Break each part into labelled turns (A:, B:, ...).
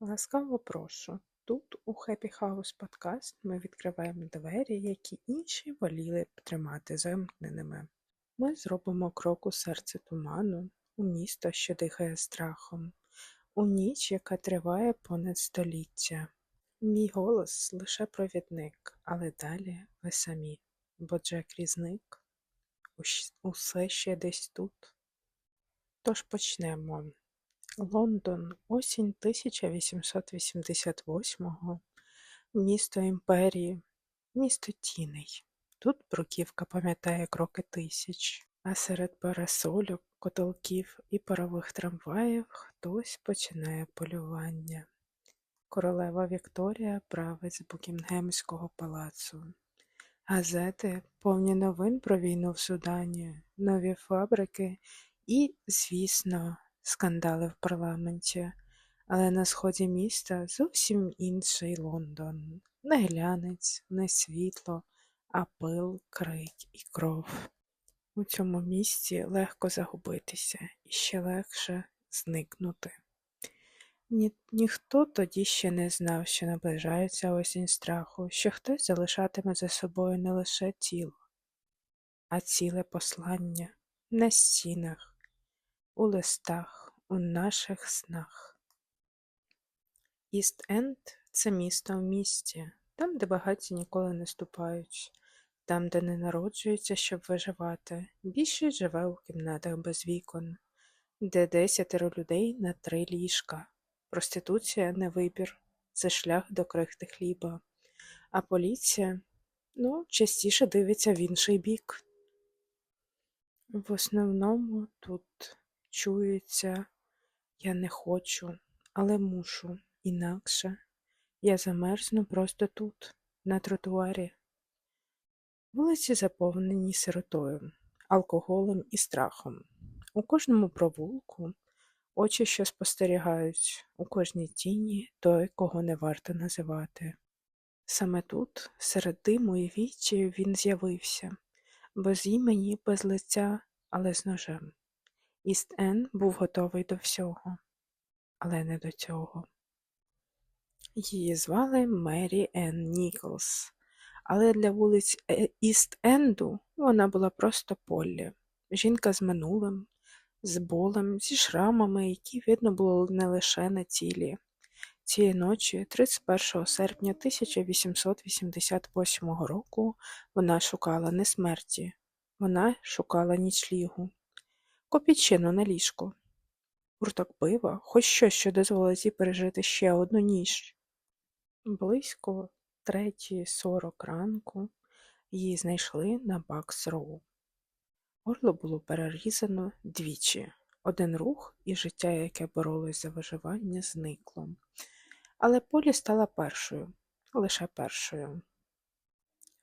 A: Ласкаво прошу. Тут у Happy House Podcast ми відкриваємо двері, які інші воліли б тримати замкненими. Ми зробимо крок у серце туману, у місто, що дихає страхом, у ніч, яка триває понад століття. Мій голос лише провідник, але далі ви самі, бо Джек Різник усе ще десь тут. Тож почнемо. Лондон, осінь 1888-го, місто імперії, місто тіней. Тут бруківка пам'ятає кроки тисяч, а серед парасольок, котелків і парових трамваїв хтось починає полювання. Королева Вікторія править з Букінгемського палацу. Газети повні новин про війну в Судані, нові фабрики і, звісно, скандали в парламенті. Але на сході міста зовсім інший Лондон. Не глянець, не світло, а пил, крик і кров. У цьому місті легко загубитися і ще легше зникнути. Ні, ніхто тоді ще не знав, що наближається осінь страху, що хтось залишатиме за собою не лише тіло, а ціле послання на стінах, у листах, у наших снах. Іст-Енд – це місто в місті, там, де багаті ніколи не ступають, там, де не народжуються, щоб виживати. Більшість живе у кімнатах без вікон, де десятеро людей на три ліжка. Проституція не вибір, це шлях до крихти хліба. А поліція, ну, частіше дивиться в інший бік. В основному тут чується я не хочу, але мушу, інакше я замерзну просто тут, на тротуарі. Вулиці заповнені сиротою, алкоголем і страхом. У кожному провулку очі, що спостерігають, у кожній тіні той, кого не варто називати. Саме тут, серед диму і вічі, він з'явився, без імені, без лиця, але з ножем. Іст Ен був готовий до всього, але не до цього. Її звали Мері Енн Ніколс, але для вулиць Е- Іст-Енду вона була просто Поллі. Жінка з минулим, з болем, зі шрамами, які видно було не лише на тілі. Цієї ночі, 31 серпня 1888 року, вона шукала не смерті, вона шукала нічлігу, копійчину на ліжко, гурток пива, хоч щось, що дозволить їй пережити ще одну ніч. Близько 3.40 ранку її знайшли на Бакс-Роу. Горло було перерізано двічі. Один рух і життя, яке боролось за виживання, зникло. Але Полі стала першою, лише першою.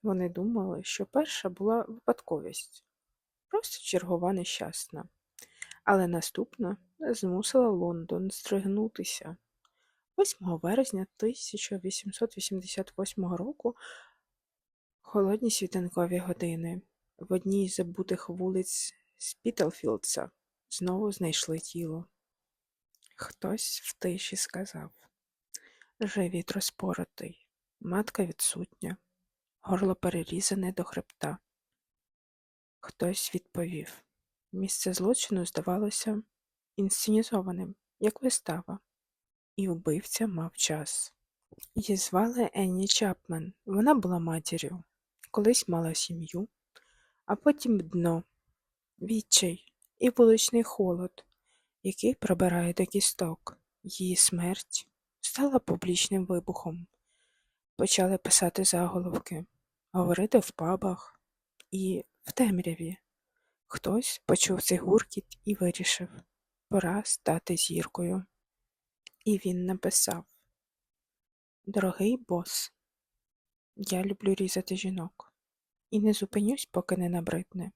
A: Вони думали, що перша була випадковість, просто чергова нещасна. Але наступна змусила Лондон здригнутися. 8 березня 1888 року холодні світанкові години в одній з забутих вулиць Спітлфілдса знову знайшли тіло. Хтось в тиші сказав Живіт розпоротий, матка відсутня, горло перерізане до хребта. Хтось відповів місце злочину здавалося інсценізованим, як вистава, і вбивця мав час. Її звали Енні Чапмен. Вона була матір'ю, колись мала сім'ю, а потім дно, відчай і вуличний холод, який пробирає до кісток. Її смерть стала публічним вибухом. Почали писати заголовки, говорити в пабах і в темряві. Хтось почув цей гуркіт і вирішив пора стати зіркою. І він написав Дорогий бос, я люблю різати жінок і не зупинюсь, поки не набридне.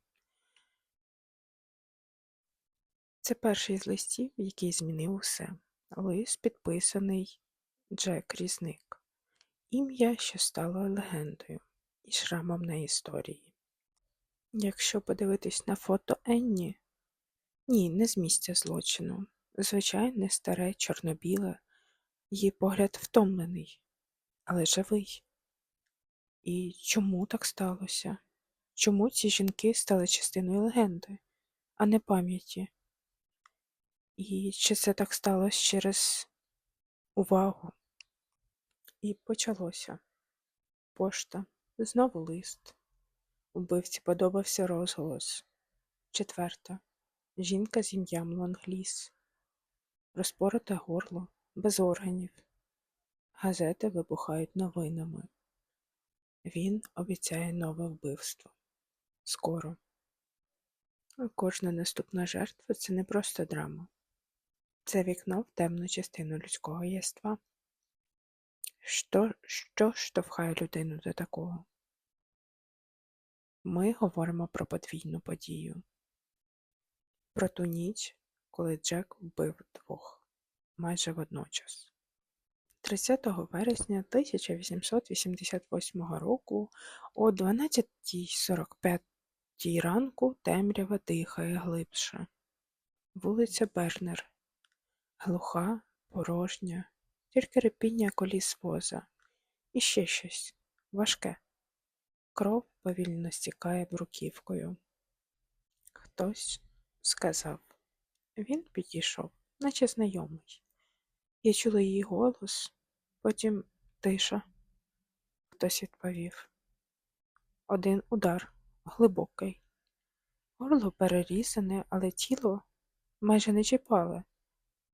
A: Це перший з листів, який змінив усе. Лист підписаний Джек Різник. Ім'я, що стало легендою і шрамом на історії. Якщо подивитись на фото Енні, ні, не з місця злочину. Звичайне старе чорнобіле Її погляд втомлений, але живий. І чому так сталося? Чому ці жінки стали частиною легенди, а не пам'яті? І чи це так сталося через увагу? І почалося. Пошта, знову лист. Убивці подобався розголос. Четверта. Жінка з ім'ям Лонгліс. Розпороте горло, без органів. Газети вибухають новинами. Він обіцяє нове вбивство. Скоро. А Кожна наступна жертва це не просто драма. Це вікно в темну частину людського єства. Що, що штовхає людину до такого? Ми говоримо про подвійну подію. Про ту ніч, коли Джек вбив двох майже водночас. 30 вересня 1888 року о 12.45 ранку темрява дихає глибше. Вулиця Бернер. Глуха, порожня, тільки репіння коліс воза. І ще щось важке. Кров повільно стікає бруківкою. Хтось сказав. Він підійшов, наче знайомий. Я чула її голос, потім тиша. Хтось відповів. Один удар, глибокий. Горло перерізане, але тіло майже не чіпали,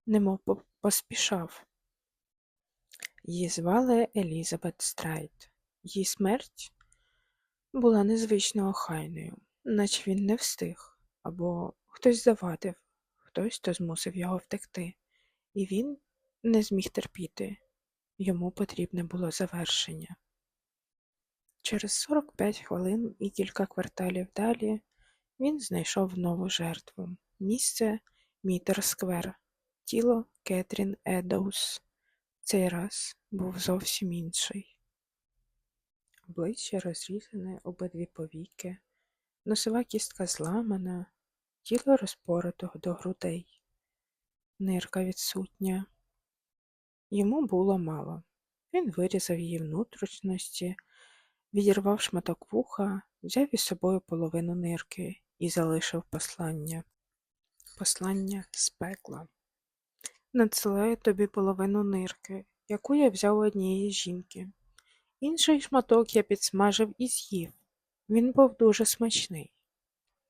A: немов поспішав. Її звали Елізабет Страйт. Її смерть була незвично охайною, наче він не встиг, або хтось завадив, хтось то змусив його втекти, і він не зміг терпіти. Йому потрібне було завершення. Через 45 хвилин і кілька кварталів далі він знайшов нову жертву. Місце Мітер Сквер, тіло Кетрін Едоус. Цей раз був зовсім інший. Обличчя розрізане обидві повіки, носова кістка зламана, тіло розпорото до грудей, нирка відсутня. Йому було мало. Він вирізав її внутрішності, відірвав шматок вуха, взяв із собою половину нирки і залишив послання. Послання з пекла. Надсилаю тобі половину нирки, яку я взяв у однієї жінки. Інший шматок я підсмажив і з'їв. Він був дуже смачний.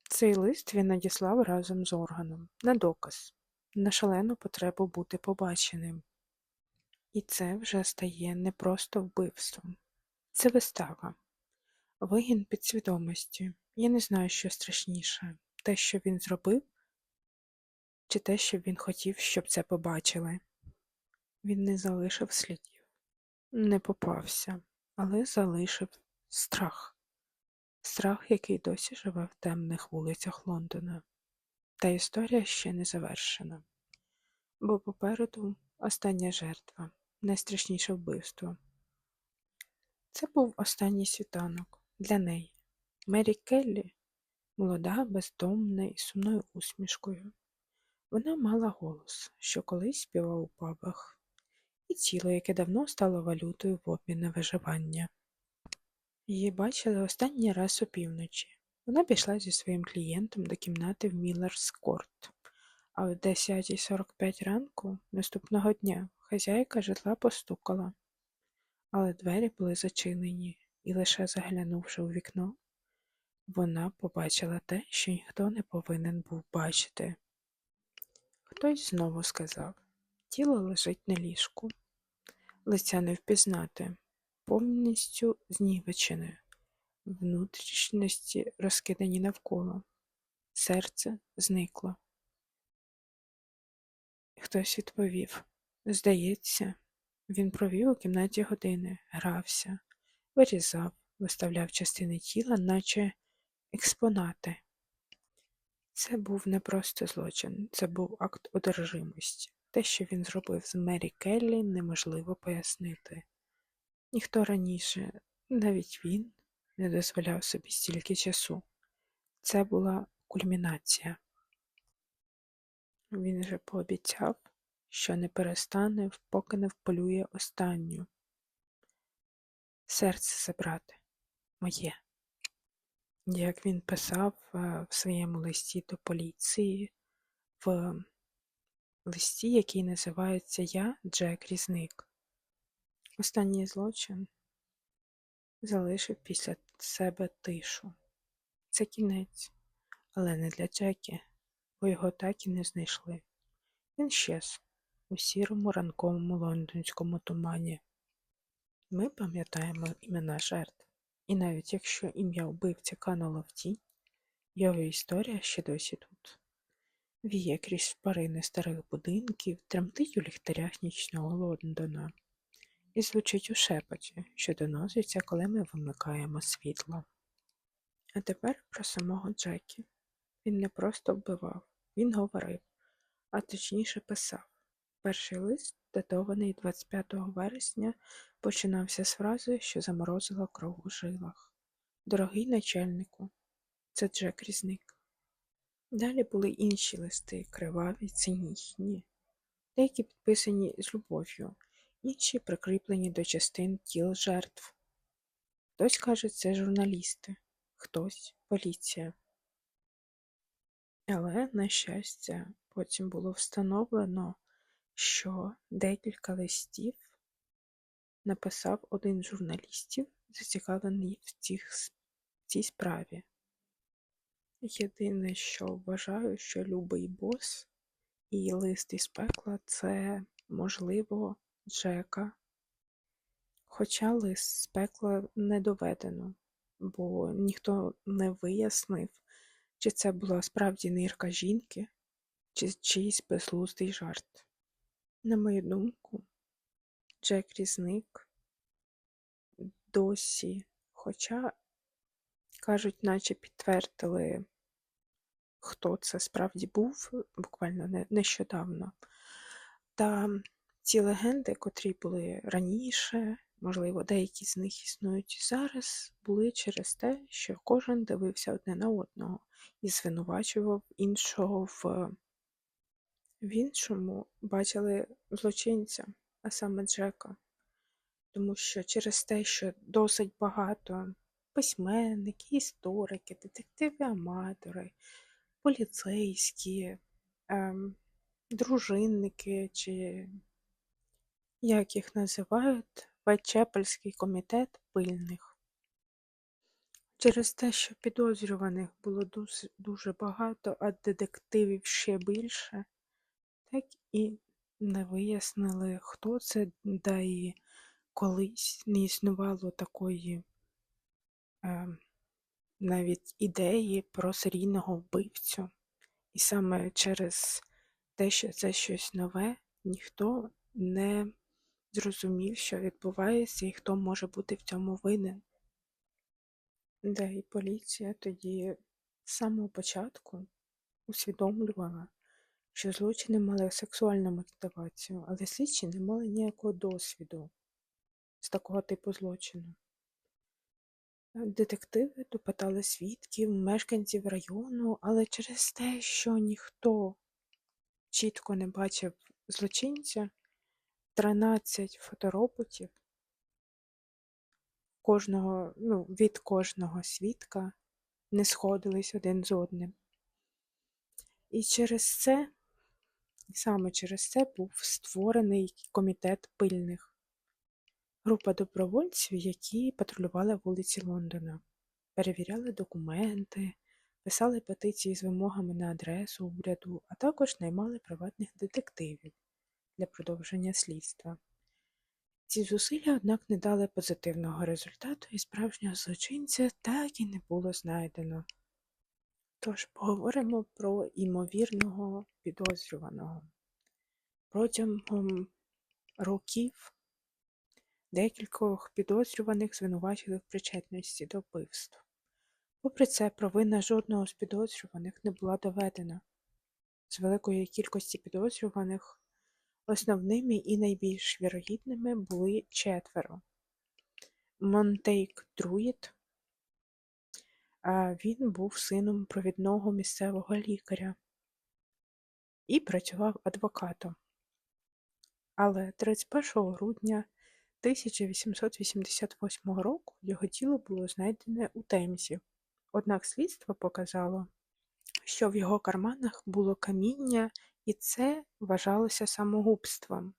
A: Цей лист він надіслав разом з органом на доказ, на шалену потребу бути побаченим. І це вже стає не просто вбивством. Це вистава. Вигін підсвідомості. Я не знаю, що страшніше те, що він зробив, чи те, що він хотів, щоб це побачили. Він не залишив слідів, не попався, але залишив страх. Страх, який досі живе в темних вулицях Лондона. Та історія ще не завершена. Бо попереду остання жертва, найстрашніше вбивство. Це був останній світанок для неї. Мері Келлі, молода, бездомна і сумною усмішкою. Вона мала голос, що колись співав у пабах, і тіло, яке давно стало валютою в обмін на виживання. Її бачили останній раз опівночі. Вона пішла зі своїм клієнтом до кімнати в Міллерс Корт, а о 10.45 ранку наступного дня хазяйка житла постукала, але двері були зачинені, і лише заглянувши у вікно, вона побачила те, що ніхто не повинен був бачити. Хтось знову сказав тіло лежить на ліжку, лиця не впізнати, повністю знівечене, внутрішності розкидані навколо, серце зникло. Хтось відповів Здається, він провів у кімнаті години, грався, вирізав, виставляв частини тіла, наче експонати. Це був не просто злочин, це був акт одержимості. Те, що він зробив з Мері Келлі, неможливо пояснити. Ніхто раніше, навіть він, не дозволяв собі стільки часу. Це була кульмінація. Він же пообіцяв, що не перестане, поки не вполює останню. Серце забрати моє. Як він писав е, в своєму листі до поліції, в листі, який називається Я Джек Різник. Останній злочин залишив після себе тишу. Це кінець, але не для Джекі, бо його так і не знайшли. Він щез у сірому ранковому лондонському тумані. Ми пам'ятаємо імена жертв, і навіть якщо ім'я вбивця кануло в тінь, його історія ще досі тут. Віє крізь шпарини старих будинків, тремтить у ліхтарях нічного Лондона і звучить у шепоті, що доноситься, коли ми вимикаємо світло. А тепер про самого Джекі. Він не просто вбивав, він говорив, а точніше писав. Перший лист, датований 25 вересня, починався з фрази, що заморозила кров у жилах. Дорогий начальнику, це Джек Різник. Далі були інші листи, криваві, цинічні, деякі підписані з любов'ю, інші прикріплені до частин тіл жертв. Хтось каже, це журналісти, хтось поліція. Але, на щастя, потім було встановлено, що декілька листів написав один з журналістів, зацікавлений в цій справі. Єдине, що вважаю, що любий бос і лист із пекла це, можливо, Джека. Хоча лист з пекла не доведено, бо ніхто не вияснив, чи це була справді нирка жінки, чи чийсь безглуздий жарт. На мою думку, Джек Різник досі, хоча, кажуть, наче підтвердили, хто це справді був, буквально нещодавно. Та ці легенди, котрі були раніше, можливо, деякі з них існують і зараз, були через те, що кожен дивився одне на одного і звинувачував іншого в в іншому бачили злочинця, а саме Джека. Тому що через те, що досить багато письменники, історики, детективи-аматори, поліцейські, ем, дружинники, чи як їх називають, Вайтчепельський комітет пильних. Через те, що підозрюваних було дуже, дуже багато, а детективів ще більше, так і не вияснили, хто це, да і колись не існувало такої навіть ідеї про серійного вбивцю. І саме через те, що це щось нове, ніхто не зрозумів, що відбувається і хто може бути в цьому винен. Да, і поліція тоді з самого початку усвідомлювала, що злочини мали сексуальну мотивацію, але слідчі не мали ніякого досвіду з такого типу злочину. Детективи допитали свідків, мешканців району, але через те, що ніхто чітко не бачив злочинця, 13 фотороботів кожного, ну, від кожного свідка не сходились один з одним. І через це, саме через це був створений комітет пильних, група добровольців, які патрулювали вулиці Лондона, перевіряли документи, писали петиції з вимогами на адресу уряду, а також наймали приватних детективів для продовження слідства. Ці зусилля, однак, не дали позитивного результату і справжнього злочинця так і не було знайдено. Тож поговоримо про імовірного підозрюваного. Протягом років декількох підозрюваних звинувачили в причетності до вбивств. Попри це, провина жодного з підозрюваних не була доведена. З великої кількості підозрюваних Основними і найбільш вірогідними були четверо. Монтейк Друїд, він був сином провідного місцевого лікаря і працював адвокатом. Але 31 грудня 1888 року його тіло було знайдене у Темзі. Однак слідство показало, що в його карманах було каміння, і це вважалося самогубством.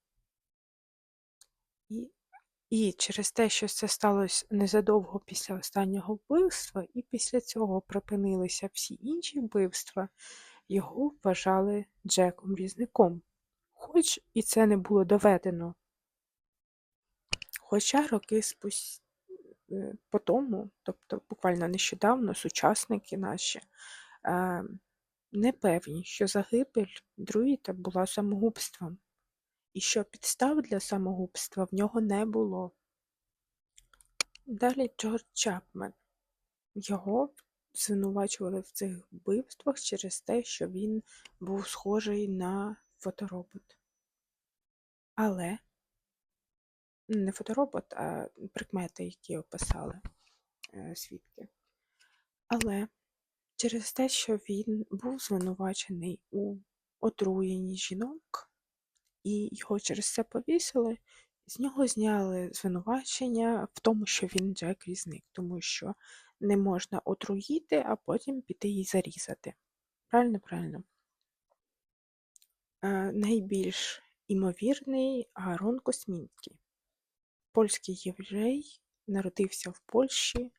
A: І, і через те, що це сталося незадовго після останнього вбивства, і після цього припинилися всі інші вбивства, його вважали Джеком Різником. Хоч і це не було доведено. Хоча роки спусть... е, по тому, тобто буквально нещодавно, сучасники наші е, не певні, що загибель друїда була самогубством, і що підстав для самогубства в нього не було. Далі Джордж Чапмен. Його звинувачували в цих вбивствах через те, що він був схожий на фоторобот. Але не фоторобот, а прикмети, які описали е, свідки. Але через те, що він був звинувачений у отруєнні жінок, і його через це повісили, з нього зняли звинувачення в тому, що він Джек Різник, тому що не можна отруїти, а потім піти і зарізати. Правильно, правильно. Е, найбільш імовірний Аарон Космінський. Польський єврей народився в Польщі,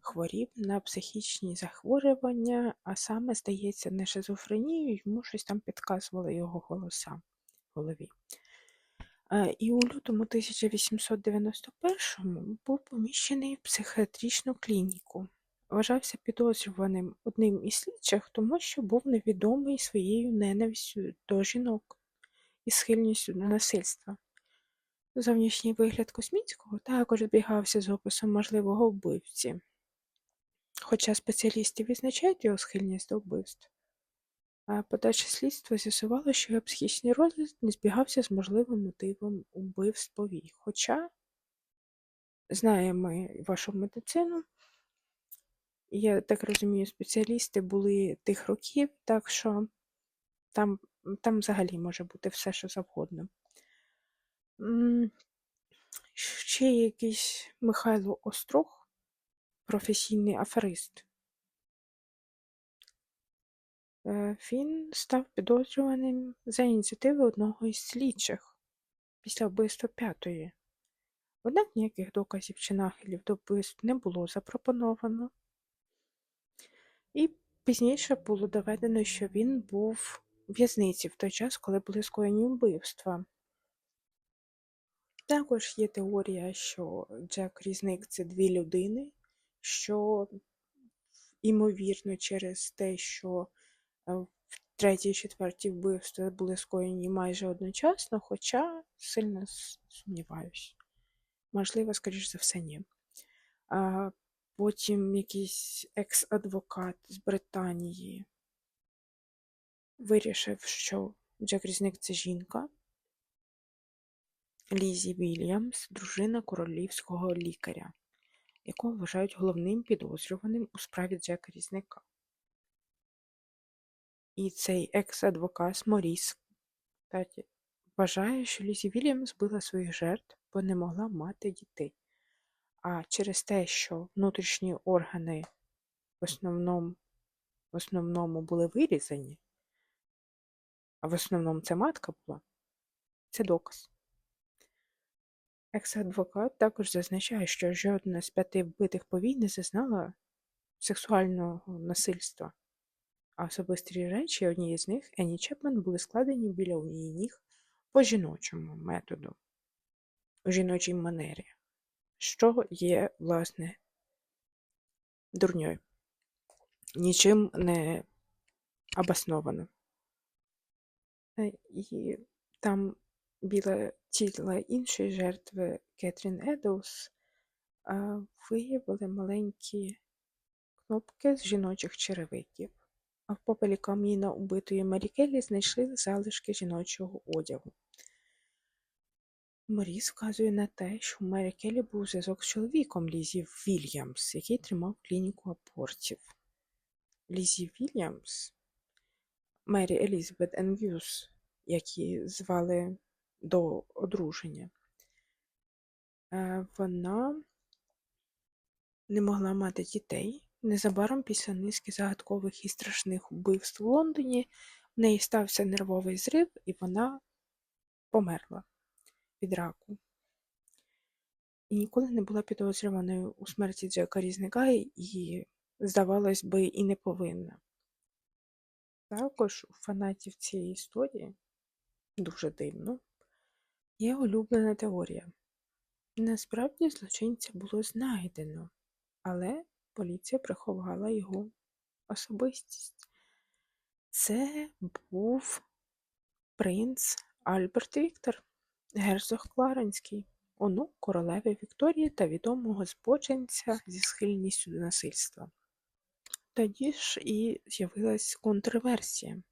A: хворів на психічні захворювання, а саме, здається, не шизофренію, йому щось там підказували його голоса в голові. Е, І у лютому 1891-му був поміщений в психіатричну клініку. Вважався підозрюваним одним із слідчих, тому що був невідомий своєю ненавистю до жінок і схильністю до насильства. Зовнішній вигляд Космінського також збігався з описом можливого вбивці, хоча спеціалісти відзначають його схильність до вбивств. А подальше слідство з'ясувало, що його психічний розлад не збігався з можливим мотивом вбивств. Хоча знаємо вашу медицину, я так розумію, спеціалісти були тих років, так що там, там взагалі може бути все, що завгодно. Ще якийсь Михайло Острог, професійний аферист. Е, Він став підозрюваним за ініціативи одного із слідчих після вбивства п'ятої. Однак ніяких доказів чи нахилів до вбивств не було запропоновано. І пізніше було доведено, що він був у в'язниці в той час, коли були скоєні вбивства. Також є теорія, що Джек Різник це дві людини, що імовірно через те, що е, в третій і четвертій вбивства були скоєні майже одночасно, хоча сильно с- сумніваюсь. Можливо, скоріш за все, ні. А потім якийсь екс-адвокат з Британії вирішив, що Джек Різник це жінка. Лізі Вільямс, дружина королівського лікаря, якого вважають головним підозрюваним у справі Джека Різника. І цей екс-адвокат Моріс, кстати, вважає, що Лізі Вільямс збила своїх жертв, бо не могла мати дітей. А через те, що внутрішні органи в основному, в основному були вирізані, а в основному це матка була, це доказ. Екс-адвокат також зазначає, що жодна з п'яти вбитих повій не зазнала сексуального насильства, а особисті речі однієї з них, Енні Чепмен, були складені біля її ніг по жіночому методу, у жіночій манері, що є, власне, дурньою, нічим не обосновано. Е, І там біля тіла іншої жертви Кетрін Едоус виявили маленькі кнопки з жіночих черевиків, а в попелі каміна убитої Марі Келлі знайшли залишки жіночого одягу. Моріс вказує на те, що у Мері був зв'язок з чоловіком Лізі Вільямс, який тримав клініку абортів. Лізі Вільямс, Мері Елізабет Енгюс, які звали до одруження. Е, Вона не могла мати дітей. Незабаром після низки загадкових і страшних вбивств в Лондоні в неї стався нервовий зрив, і вона померла від раку. І ніколи не була підозрюваною у смерті Джека Різника і, здавалось би, і не повинна. Також у фанатів цієї історії, дуже дивно, є улюблена теорія. Насправді злочинця було знайдено, але поліція приховала його особистість. Це був принц Альберт Віктор, герцог Кларенський, онук королеви Вікторії та відомого збочинця зі схильністю до насильства. Тоді ж і з'явилась контрверсія.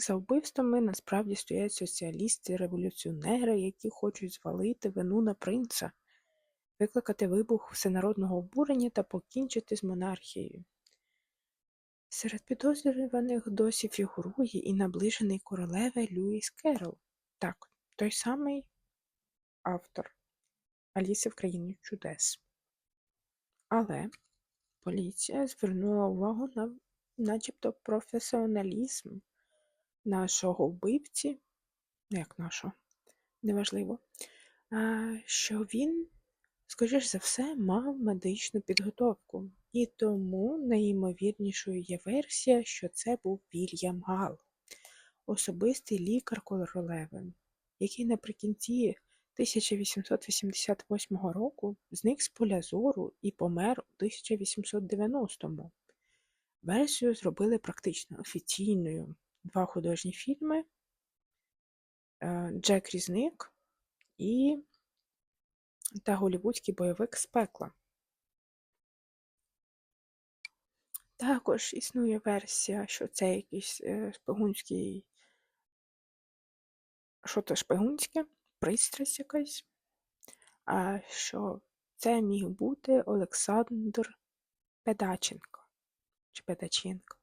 A: За вбивствами насправді стоять соціалісти, революціонери, які хочуть звалити вину на принца, викликати вибух всенародного обурення та покінчити з монархією. Серед підозрюваних досі фігурує і наближений королеви Льюіс Керол, так, той самий автор Аліси в країні чудес. Але поліція звернула увагу на начебто професіоналізм нашого вбивці, ну як нашого, неважливо, що він, скоріш за все, мав медичну підготовку. І тому найімовірнішою є версія, що це був Вільям Гал, особистий лікар королеви, який наприкінці 1888 року зник з поля зору і помер у 1890-му. Версію зробили практично офіційною два художні фільми е, Джек Різник і та голівудський бойовик з пекла. Також існує версія, що це якийсь е, шпигунський, що це шпигунське, пристрасть якась, а що це міг бути Олександр Педаченко чи Педаченко,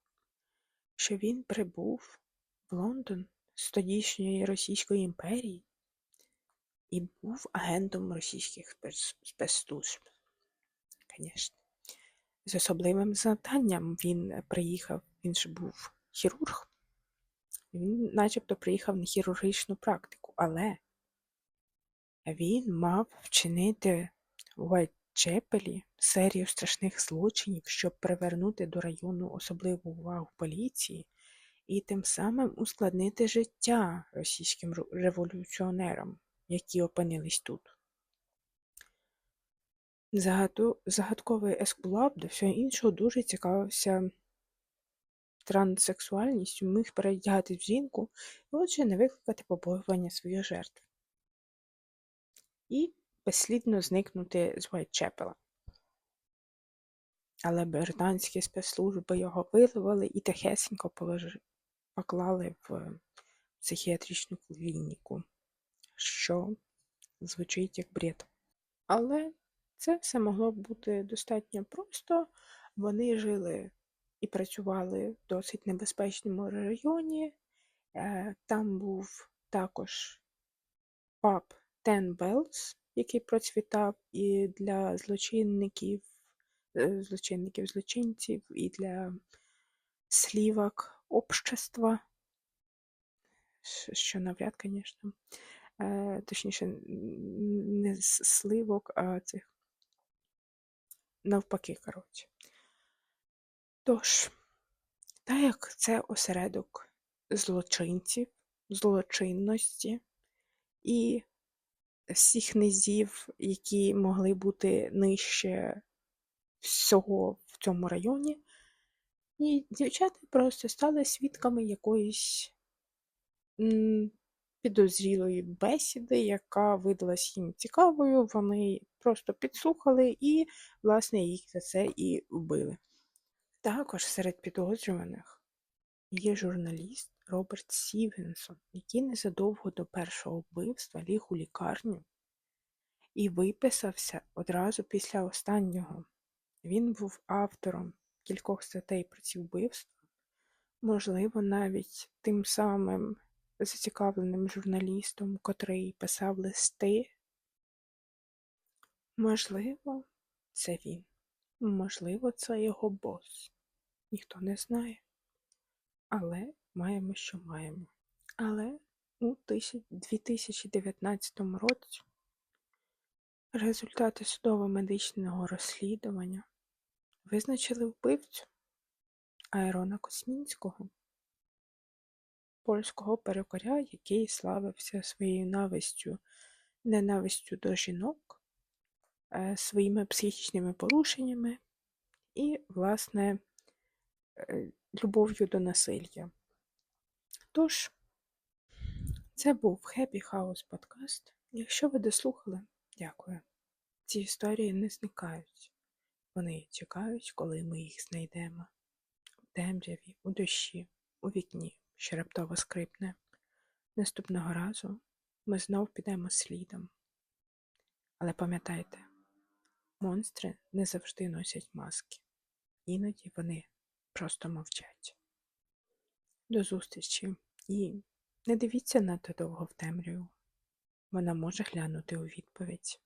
A: що він прибув в Лондон з тодішньої Російської імперії і був агентом російських спецслужб, звісно. З особливим завданням він приїхав, він ж був хірург, він начебто приїхав на хірургічну практику, але він мав вчинити в Уайтчепелі серію страшних злочинів, щоб привернути до району особливу увагу поліції і тим самим ускладнити життя російським революціонерам, які опинились тут. Загадковий Ескулап до всього іншого дуже цікавився транссексуальністю, міг передягатись в жінку і отже не викликати побоювання своїх жертв. І безслідно зникнути з Уайтчепела. Але британські спецслужби його виловили і тихесенько поклали в психіатричну клініку, що звучить як бред. Але це все могло бути достатньо просто. Вони жили і працювали в досить небезпечному районі. Е, Там був також паб Ten Bells, який процвітав і для злочинників, е, злочинників, злочинців, і для слівок общества, що навряд, звісно. Е, Точніше, не сливок, а цих навпаки, коротше. Тож, так як це осередок злочинців, злочинності і всіх низів, які могли бути нижче всього в цьому районі, і дівчата просто стали свідками якоїсь підозрілої бесіди, яка видалась їм цікавою. Вони просто підслухали і, власне, їх за це і вбили. Також серед підозрюваних є журналіст Роберт Сівенсон, який незадовго до першого вбивства ліг у лікарню і виписався одразу після останнього. Він був автором кількох статей про ці вбивства, можливо, навіть тим самим зацікавленим журналістом, котрий писав листи. Можливо, це він. Можливо, це його бос. Ніхто не знає. Але маємо, що маємо. Але у 2019 році результати судово-медичного розслідування визначили вбивцю Айрона Космінського, польського перукаря, який славився своєю навистю, ненавистю до жінок, е, своїми психічними порушеннями і, власне, е, любов'ю до насилля. Тож, це був Happy House подкаст. Якщо ви дослухали, дякую. Ці історії не зникають. Вони чекають, коли ми їх знайдемо. У темряві, у дощі, у вікні, що раптово скрипне. Наступного разу ми знов підемо слідом. Але пам'ятайте, монстри не завжди носять маски. Іноді вони просто мовчать. До зустрічі і не дивіться надто довго в темряву. Вона може глянути у відповідь.